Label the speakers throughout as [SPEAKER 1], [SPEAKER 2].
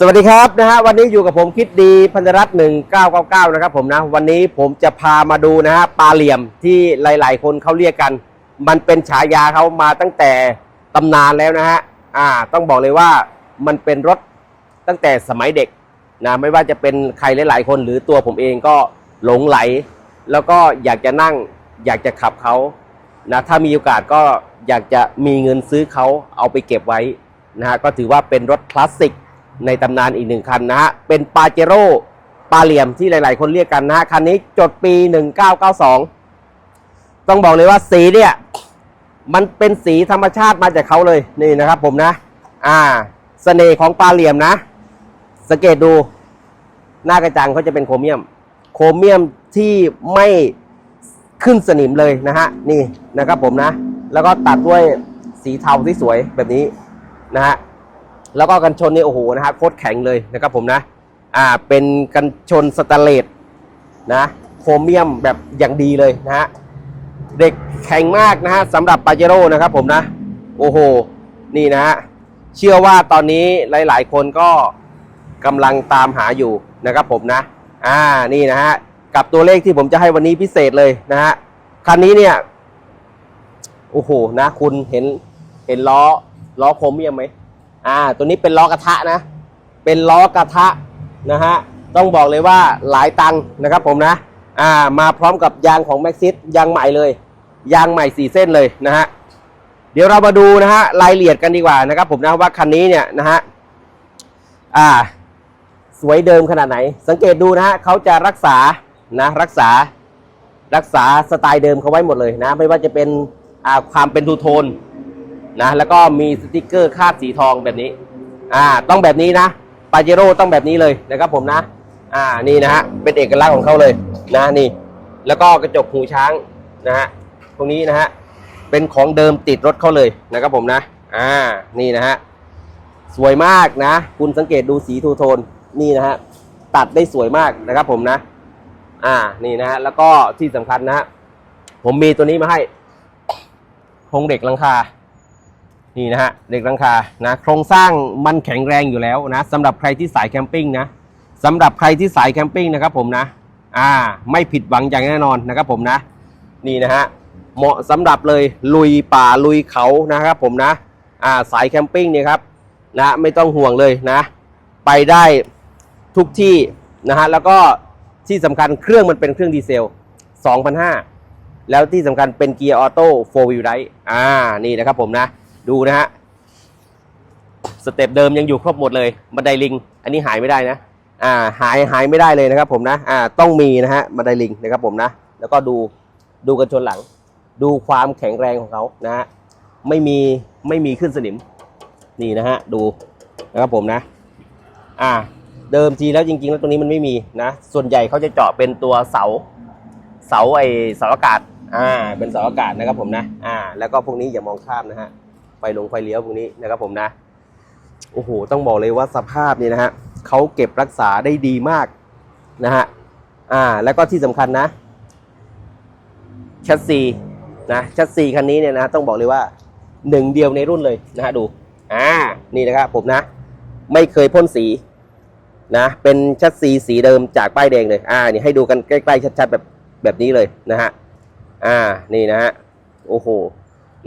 [SPEAKER 1] สวัสดีครับนะฮะวันนี้อยู่กับผมคิดดีพันธรัตน์หนึ่งเก้าเก้าเก้านะครับผมนะ วันนี้ผมจะพามาดูนะฮะปลาเหลี่ยมที่หลาย ๆ คนเขาเรียกกัน มันเป็นฉายาเขามาตั้งแต่ตำนานแล้วนะฮะอ่าต้องบอกเลยว่ามันเป็นรถตั้งแต่สมัยเด็กนะไม่ว่าจะเป็นใครหลาย ๆ คนหรือตัวผมเองก็หลงไหล แล้วก็อยากจะนั่งอยากจะขับเขานะถ้ามีโอกาสก็อยากจะมีเงินซื้อเขาเอาไปเก็บไว้นะฮะก็ถือว่าเป็นรถคลาสสิก ในตำนานอีกหนึ่งคันนะฮะ เป็นปาเจโร่ปาเหลี่ยมที่หลาย ๆ คนเรียกกันนะฮะ คันนี้จดปี 1992 ต้องบอกเลยว่าสีเนี่ย มันเป็นสีธรรมชาติมาจากเขาเลยนี่นะครับผมนะ อ่าสเสน่ห์ของปลาเหลี่ยมนะสังเกตดู หน้ากระจังเขาจะเป็นโครเมียม โครเมียมที่ไม่ขึ้นสนิมเลยนะฮะ นี่นะครับผมนะ แล้วก็ตัดด้วยสีเทาที่สวยแบบนี้นะฮะ แล้วก็กันชนนี่โอ้โหนะฮะโคตรแข็งเลยนะครับผมนะอ่าเป็นกันชนสแตนเลสนะโครเมียมแบบอย่างดีเลยนะฮะเด็กแข็งมากนะฮะสำหรับปาเจโร่นะครับผมนะ โอ้โห นี่นะฮะเชื่อว่าตอนนี้หลาย ๆ คนก็กำลังตามหาอยู่นะครับผมนะอ่านี่นะฮะกับตัวเลขที่ผมจะให้วันนี้พิเศษเลยนะฮะคันนี้เนี่ยโอ้โหนะคุณเห็นเห็นล้อล้อโครเมียมไหม อ่า ตัวนี้เป็นล้อกระทะนะ เป็นล้อกระทะนะฮะ ต้องบอกเลยว่าหลายตังนะครับผมนะ อ่า มาพร้อมกับยางของแม็กซิสยางใหม่เลย ยางใหม่สี่เส้นเลยนะฮะ เดี๋ยวเรามาดูนะฮะรายละเอียดกันดีกว่านะครับผมนะว่าคันนี้เนี่ยนะฮะ อ่า สวยเดิมขนาดไหน สังเกตดูนะฮะเขาจะรักษา นะ รักษา รักษาสไตล์เดิมเขาไว้หมดเลยนะ ไม่ว่าจะเป็น อ่า ความเป็นทูโทน นะ แล้วก็มีสติกเกอร์คาดสีทองแบบนี้ อ่า ต้องแบบนี้นะปาเจโร่ต้องแบบนี้เลยนะครับผมนะ อ่า นี่นะฮะ เป็นเอกลักษณ์ของเขาเลยนะนี่ แล้วก็กระจกหูช้างนะฮะ ตรงนี้นะฮะ เป็นของเดิมติดรถเขาเลยนะครับผมนะ อ่า นี่นะฮะ สวยมากนะ คุณสังเกตดูสีทูโทน นี่นะฮะ ตัดได้สวยมากนะครับผมนะ อ่า นี่นะฮะ แล้วก็ที่สำคัญนะฮะ ผมมีตัวนี้มาให้โครงเด็กลังคา นี่นะฮะเด็กหลังคานะโครงสร้างมันแข็งแรงอยู่แล้วนะสำหรับใครที่สายแคมปิ้งนะสำหรับใครที่สายแคมปิ้งนะครับผมนะอ่าไม่ผิดหวังอย่างแน่นอนนะครับผมนะนี่นะฮะเหมาะสำหรับเลยลุยป่าลุยเขานะครับผมนะอ่าสายแคมปิ้งเนี่ยครับนะไม่ต้องห่วงเลยนะไปได้ทุกที่นะฮะแล้วก็ที่สำคัญเครื่องมันเป็นเครื่องดีเซล2,500 แล้วที่สำคัญเป็นเกียร์ออโต้4 wheel drive อ่านี่นะครับผมนะ ดูนะฮะสเต็ปเดิมยังอยู่ครบหมดเลยบันไดลิง อันนี้หายไม่ได้นะอ่าหายหายไม่ได้เลยนะครับผมนะอ่าต้องมีนะฮะบันไดลิงนะครับผมนะ แล้วก็ดูดูกันชนหลัง ดูความแข็งแรงของเขานะฮะไม่มีไม่มีขึ้นสนิมนี่นะฮะดูนะครับผมนะ อ่า เดิมทีแล้วจริง ๆ แล้วตรงนี้มันไม่มีนะ ส่วนใหญ่เขาจะเจาะเป็นตัวเสา เสาไอเสาอากาศ อ่า เป็นเสาอากาศนะครับผมนะ อ่า แล้วก็พวกนี้อย่ามองข้ามนะฮะ ไฟลงไฟเลี้ยวพวกนี้นะครับผมนะ โอ้โห ต้องบอกเลยว่าสภาพนี่นะฮะเขาเก็บรักษาได้ดีมากนะฮะ อ่า แล้วก็ที่สำคัญนะแชสซีนะแชสซีคันนี้เนี่ยนะต้องบอกเลยว่าหนึ่งเดียวในรุ่นเลยนะฮะดู อ่า นี่นะครับผมนะ ไม่เคยพ่นสีนะ เป็นชัดซีสีเดิมจากป้ายแดงเลย อ่า นี่ให้ดูกันใกล้ๆชัดๆแบบแบบนี้เลยนะฮะ อ่า นี่นะฮะ โอ้โห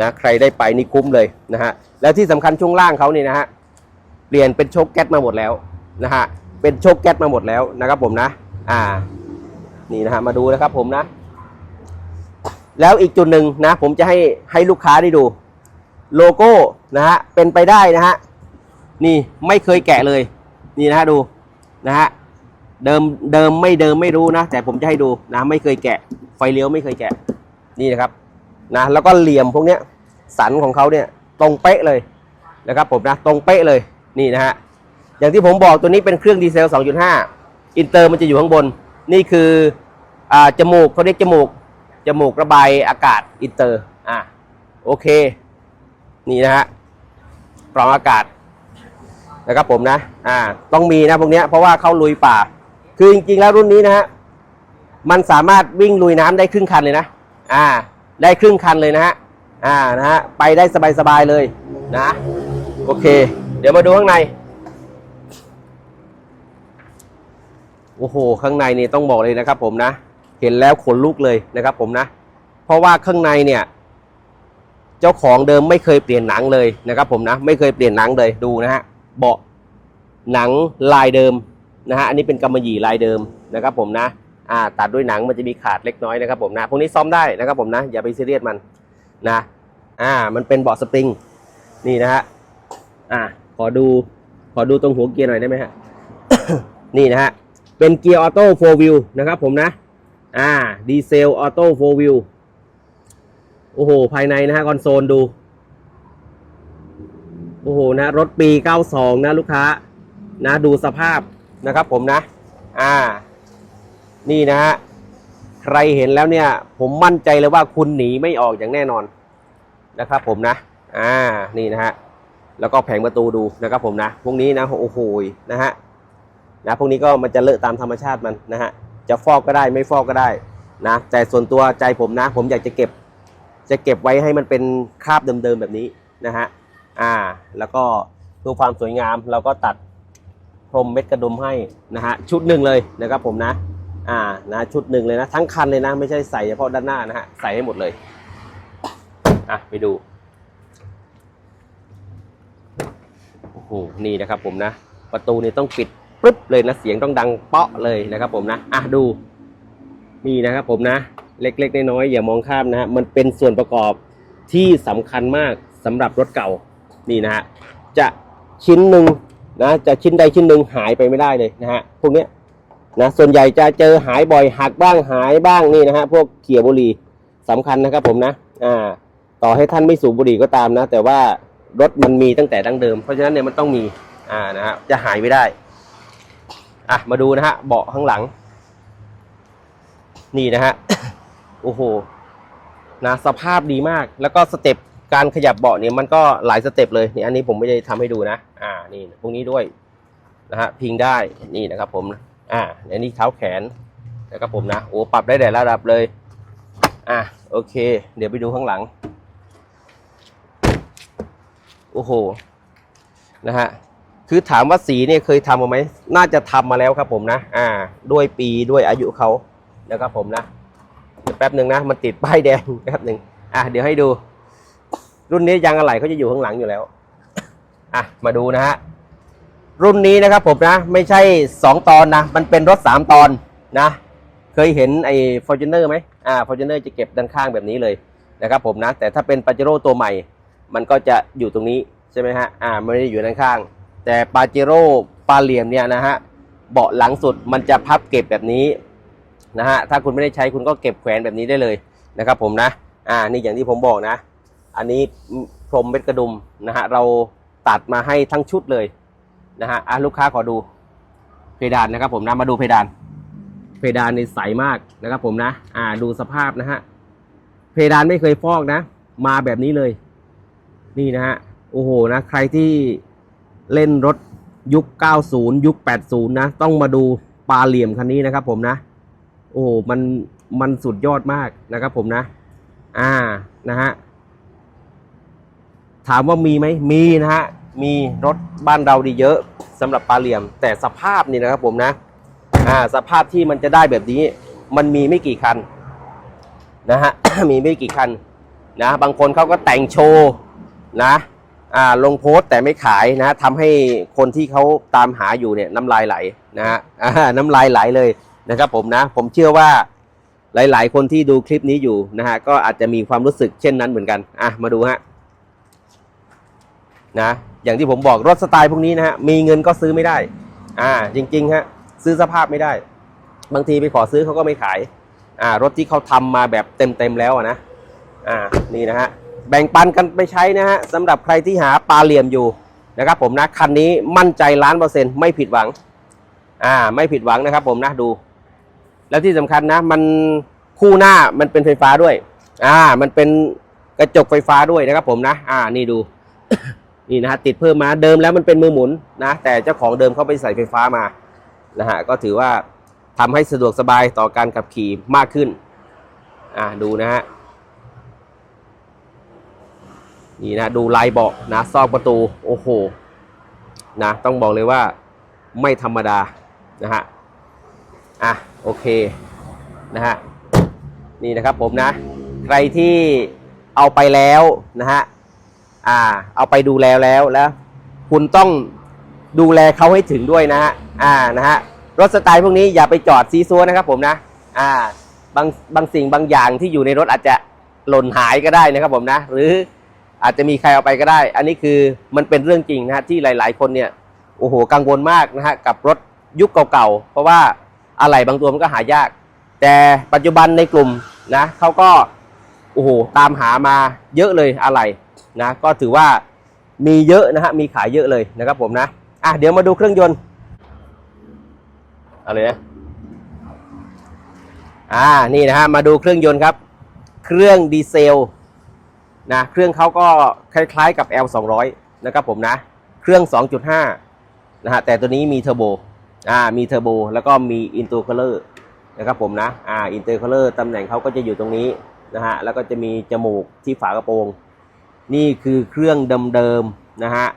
[SPEAKER 1] นะใครได้ไปนี่คุ้มเลยนะฮะแล้วที่สำคัญช่วงล่างเขานี่นะฮะเปลี่ยนเป็นโชคแก๊สมาหมดแล้วนะฮะเป็นโชคแก๊สมาหมดแล้วนะครับผมนะอ่านี่นะฮะมาดูนะครับผมนะ แล้วอีกจุดหนึ่งนะ ผมจะให้ให้ลูกค้าได้ดู โลโก้นะฮะเป็นไปได้นะฮะนี่ไม่เคยแกะเลย นี่นะฮะดูนะฮะเดิมเดิมไม่เดิมไม่รู้นะ แต่ผมจะให้ดูนะ ไม่เคยแกะ ไฟเลี้ยวไม่เคยแกะ นี่นะครับ นะแล้วก็เหลี่ยมพวกเนี้ยสันของเขาเนี่ยตรงเป๊ะเลยนะครับผมนะตรงเป๊ะเลยนี่นะฮะอย่างที่ผมบอกตัวนี้เป็นเครื่องดีเซล 2.5 อินเตอร์มันจะอยู่ข้างบน นี่คืออ่าจมูกเขาเรียกจมูกจมูกระบายอากาศอินเตอร์อะโอเค นี่นะฮะกรองอากาศนะครับผมนะอ่าต้องมีนะพวกเนี้ยเพราะว่าเข้าลุยป่า คือจริงๆแล้วรุ่นนี้นะฮะมันสามารถวิ่งลุยน้ำได้ครึ่งคันเลยนะอ่า ได้ครึ่งคันเลยนะฮะอ่านะฮะไปได้สบายๆเลยนะ โอเค เดี๋ยวมาดูข้างใน โอ้โห ข้างในนี่ต้องบอกเลยนะครับผมนะ เห็นแล้วขนลุกเลยนะครับผมนะ เพราะว่าข้างในเนี่ยเจ้าของเดิมไม่เคยเปลี่ยนหนังเลยนะครับผมนะ ไม่เคยเปลี่ยนหนังเลยดูนะฮะเบาะหนังลายเดิมนะฮะอันนี้เป็นกำมะหยี่ลายเดิมนะครับผมนะ อ่าตัดด้วยหนังมันจะมีขาดเล็กน้อยนะครับผมนะพวกนี้ซ่อมได้นะครับผมนะอย่าไปซีเรียสมันนะอ่ามันเป็นเบาะสปริงนี่นะฮะอ่าขอดูขอดูตรงหัวเกียร์หน่อยได้ไหมฮะนี่นะฮะเป็นเกียร์ออโต้โฟวิวนะครับผมนะอ่าดีเซลออโต้โฟวิวโอ้โห ภายในนะฮะคอนโซลดู โอ้โหนะรถปี 92 นะลูกค้า นะดูสภาพนะครับผมนะ อ่า นี่นะฮะใครเห็นแล้วเนี่ย ผมมั่นใจเลยว่าคุณหนีไม่ออกอย่างแน่นอนนะครับผมนะ อ่านี่นะฮะแล้วก็แผงประตูดูนะครับผมนะพวกนี้นะโอ้โหนะฮะนะพวกนี้ก็มันจะเลอะตามธรรมชาติมันนะฮะจะฟอกก็ได้ไม่ฟอกก็ได้นะแต่ส่วนตัวใจผมนะ ผมอยากจะเก็บ จะเก็บไว้ให้มันเป็นคราบเดิมๆแบบนี้นะฮะอ่า แล้วก็เพื่อความสวยงามเราก็ตัดพรมเม็ดกระดุมให้นะฮะชุดหนึ่งเลยนะครับผมนะ อ่านะชุดหนึ่งเลยนะ ทั้งคันเลยนะ ไม่ใช่ใส่เฉพาะด้านหน้านะฮะ ใส่ให้หมดเลย อะ ไปดู โอ้โห นี่นะครับผมนะ ประตูนี่ต้องปิดปึ๊บเลยนะ เสียงต้องดังเปาะเลยนะครับผมนะ อะ ดู นี่นะครับผมนะ เล็กๆน้อยๆอย่ามองข้ามนะฮะ มันเป็นส่วนประกอบที่สำคัญมากสำหรับรถเก่า นี่นะฮะ จะชิ้นหนึ่งนะ จะชิ้นใดชิ้นหนึ่งหายไปไม่ได้เลยนะฮะ พวกเนี้ย นะส่วนใหญ่จะเจอหายบ่อยหักบ้างหายบ้างนี่นะฮะพวกเขียบุหรี่สำคัญนะครับผมนะอ่าต่อให้ท่านไม่สูบบุหรี่ก็ตามนะ แต่ว่ารถมันมีตั้งแต่ดั้งเดิม เพราะฉะนั้นเนี่ยมันต้องมีอ่านะฮะจะหายไม่ได้อะมาดูนะฮะเบาะข้างหลัง นี่นะฮะโอ้โหนะสภาพดีมาก แล้วก็สเต็ปการขยับเบาะเนี่ยมันก็หลายสเต็ปเลยนี่อันนี้ผมไม่ได้ทำให้ดูนะ อ่านี่พวกนี้ด้วยนะฮะพิงได้นี่นะครับผม อ่าอันนี้เท้าแขนนะครับผมนะโอ้ปรับได้แต่ระดับเลย อะโอเค เดี๋ยวไปดูข้างหลัง โอ้โหนะฮะคือถามว่าสีเนี่ยเคยทำมาไหมน่าจะทำมาแล้วครับผมนะ อ่า ด้วยปีด้วยอายุเขานะครับผมนะเดี๋ยวแป๊บหนึ่งนะมันติดป้ายแดงแป๊บหนึ่งอะเดี๋ยวให้ดู รุ่นนี้ยางอะไหล่เขาจะอยู่ข้างหลังอยู่แล้ว อะมาดูนะฮะ รุ่นนี้นะครับผมนะ ไม่ใช่สองตอนนะ มันเป็นรถสามตอนนะ เคยเห็นไอ้ฟอร์จูเนอร์ไหมอ่าฟอร์จูเนอร์จะเก็บด้านข้างแบบนี้เลยนะครับผมนะ แต่ถ้าเป็นปาเจโร่ตัวใหม่ มันก็จะอยู่ตรงนี้ใช่ไหมฮะอ่าไม่ได้อยู่ด้านข้าง แต่ปาเจโร่ปาเหลี่ยมเนี่ยนะฮะเบาะหลังสุดมันจะพับเก็บแบบนี้นะฮะถ้าคุณไม่ได้ใช้คุณก็เก็บแขวนแบบนี้ได้เลยนะครับผมนะอ่านี่อย่างที่ผมบอกนะ อันนี้พรมเม็ดกระดุมนะฮะเราตัดมาให้ทั้งชุดเลย นะฮะอะลูกค้าขอดูเพดานนะครับผมนะมาดูเพดาน เพดานในใสมากนะครับผมนะ อ่าดูสภาพนะฮะเพดานไม่เคยฟอกนะ มาแบบนี้เลย นี่นะฮะโอ้โหนะใครที่เล่นรถยุค 90 ยุค 80 นะ ต้องมาดูปลาเหลี่ยมคันนี้นะครับผมนะ โอ้โหมันมันสุดยอดมากนะครับผมนะ อ่านะฮะถามว่ามีไหมมีนะฮะ มีรถบ้านเราดีเยอะสำหรับปลาเหลี่ยม แต่สภาพนี่นะครับผมนะอ่าสภาพที่มันจะได้แบบนี้ มันมีไม่กี่คันนะฮะมีไม่กี่คันนะบางคนเขาก็แต่งโชว์นะอ่าลงโพสต์แต่ไม่ขายนะทำให้คนที่เขาตามหาอยู่เนี่ยน้ำลายไหลนะฮะน้ำลายไหลเลยนะครับผมนะผมเชื่อว่าหลาย ๆ คนที่ดูคลิปนี้อยู่นะฮะก็อาจจะมีความรู้สึกเช่นนั้นเหมือนกันอะมาดูฮะนะ อย่างที่ผมบอกรถสไตล์พวกนี้นะฮะมีเงินก็ซื้อไม่ได้ อ่า จริงๆฮะซื้อสภาพไม่ได้ บางทีไปขอซื้อเขาก็ไม่ขาย อ่ารถที่เขาทำมาแบบเต็มๆแล้วนะอ่านี่นะฮะแบ่งปันกันไปใช้นะฮะสำหรับใครที่หาปลาเหลี่ยมอยู่นะครับผมนะคันนี้มั่นใจล้านเปอร์เซ็นต์ไม่ผิดหวัง อ่า ไม่ผิดหวังนะครับผมนะดู แล้วที่สำคัญนะ มันคู่หน้ามันเป็นไฟฟ้าด้วย อ่า มันเป็นกระจกไฟฟ้าด้วยนะครับผมนะ อ่านี่ดู นี่นะฮะติดเพิ่มมาเดิมแล้วมันเป็นมือหมุนนะแต่เจ้าของเดิมเขาไปใส่ไฟฟ้ามานะฮะก็ถือว่าทำให้สะดวกสบายต่อการขับขี่มากขึ้นอ่าดูนะฮะนี่นะดูลายเบาะนะซอกประตูโอ้โหนะต้องบอกเลยว่าไม่ธรรมดานะฮะอะโอเคนะฮะนี่นะครับผมนะ ใครที่เอาไปแล้วนะฮะ อ่า เอาไปดูแลแล้วแล้ว คุณต้องดูแลเขาให้ถึงด้วยนะฮะอ่านะฮะรถสไตล์พวกนี้อย่าไปจอดซีซัวนะครับผมนะอ่าบางบางสิ่งบางอย่างที่อยู่ในรถอาจจะหล่นหายก็ได้นะครับผมนะ หรืออาจจะมีใครเอาไปก็ได้ อันนี้คือมันเป็นเรื่องจริงนะฮะที่หลาย ๆ คนเนี่ยโอ้โหกังวลมากนะฮะกับรถยุคเก่าๆเพราะว่าอะไหล่บางตัวมันก็หายาก แต่ปัจจุบันในกลุ่มนะเขาก็โอ้โหตามหามาเยอะเลยอะไหล่ นะก็ถือว่ามีเยอะนะฮะมีขายเยอะเลยนะครับผมนะอะเดี๋ยวมาดูเครื่องยนต์อาเลยนะอ่านี่นะฮะมาดูเครื่องยนต์ครับ เครื่องดีเซลนะเครื่องเขาก็คล้ายๆกับ L 2 0 0นะครับผมนะ เครื่อง 2.5นะฮะแต่ตัวนี้มีเทอร์โบอ่ามีเทอร์โบแล้วก็มีอินเตอร์คูลเลอร์นะครับผมนะอ่าอินเตอร์คูลเลอร์ตำแหน่งเขาก็จะอยู่ตรงนี้นะฮะแล้วก็จะมีจมูกที่ฝากระโปรง นี่คือเครื่องเดิมๆนะฮะ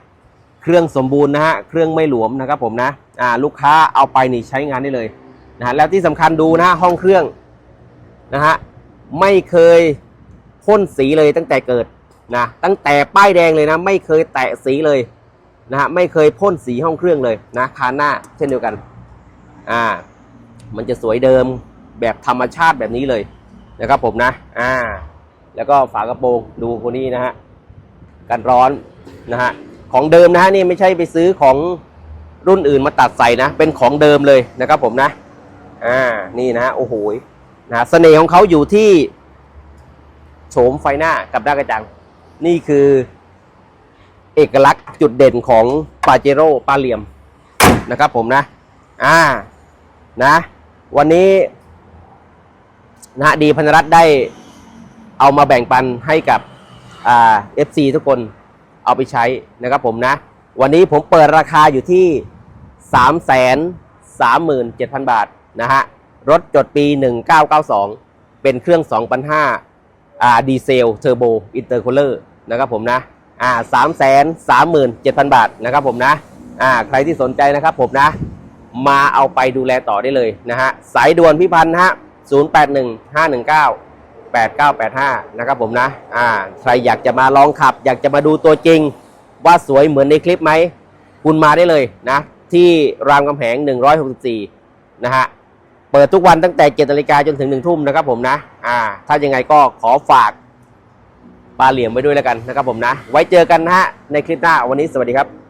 [SPEAKER 1] เครื่องสมบูรณ์นะฮะเครื่องไม่หลวมนะครับผมนะอ่าลูกค้าเอาไปนี่ใช้งานได้เลยนะฮะแล้วที่สำคัญดูนะฮะห้องเครื่องนะฮะไม่เคยพ่นสีเลยตั้งแต่เกิดนะตั้งแต่ป้ายแดงเลยนะ ไม่เคยแตะสีเลยนะฮะไม่เคยพ่นสีห้องเครื่องเลยนะคานหน้าเช่นเดียวกันอ่ามันจะสวยเดิมแบบธรรมชาติแบบนี้เลยนะครับผมนะอ่าแล้วก็ฝากระโปรงดูคนนี้นะฮะ กันร้อนนะฮะของเดิมนะฮะนี่ไม่ใช่ไปซื้อของรุ่นอื่นมาตัดใส่นะ เป็นของเดิมเลยนะครับผมนะอ่านี่นะฮะโอ้โหนะเสน่ห์ของเขาอยู่ที่โฉมไฟหน้ากับด้ากระจัง นี่คือเอกลักษณ์จุดเด่นของปาเจโร่ปาเหลี่ยมนะครับผมนะ อ่า นะ วันนี้นะดีพันรัตได้เอามาแบ่งปันให้กับ อ่า FC ทุกคนเอาไปใช้นะครับผมนะ วันนี้ผมเปิดราคาอยู่ที่ 3 3 7 0 0 0 บาทนะฮะ รถจดปี 1992 เป็นเครื่อง2,500อ่าดีเซลเทอร์โบอินเตอร์คูลเลอร์นะครับผมนะ อ่า 3 3 7 0 0 0 บาทนะครับผมนะ อ่า ใครที่สนใจนะครับผมนะ มาเอาไปดูแลต่อได้เลยนะฮะ สายด่วนพี่พันธ์นะฮะ 081 519 8985 นะครับผมนะอ่าใครอยากจะมาลองขับ อยากจะมาดูตัวจริง ว่าสวยเหมือนในคลิปไหม คุณมาได้เลยนะ ที่รามคำแหง 164 นะฮะ เปิดทุกวันตั้งแต่7นาฬิกาจนถึง 1 ทุ่มนะครับผมนะอ่าถ้ายังไงก็ขอฝากปลาเหลี่ยมไว้ด้วยแล้วกันนะครับผมนะ ไว้เจอกันนะฮะในคลิปหน้าวันนี้สวัสดีครับ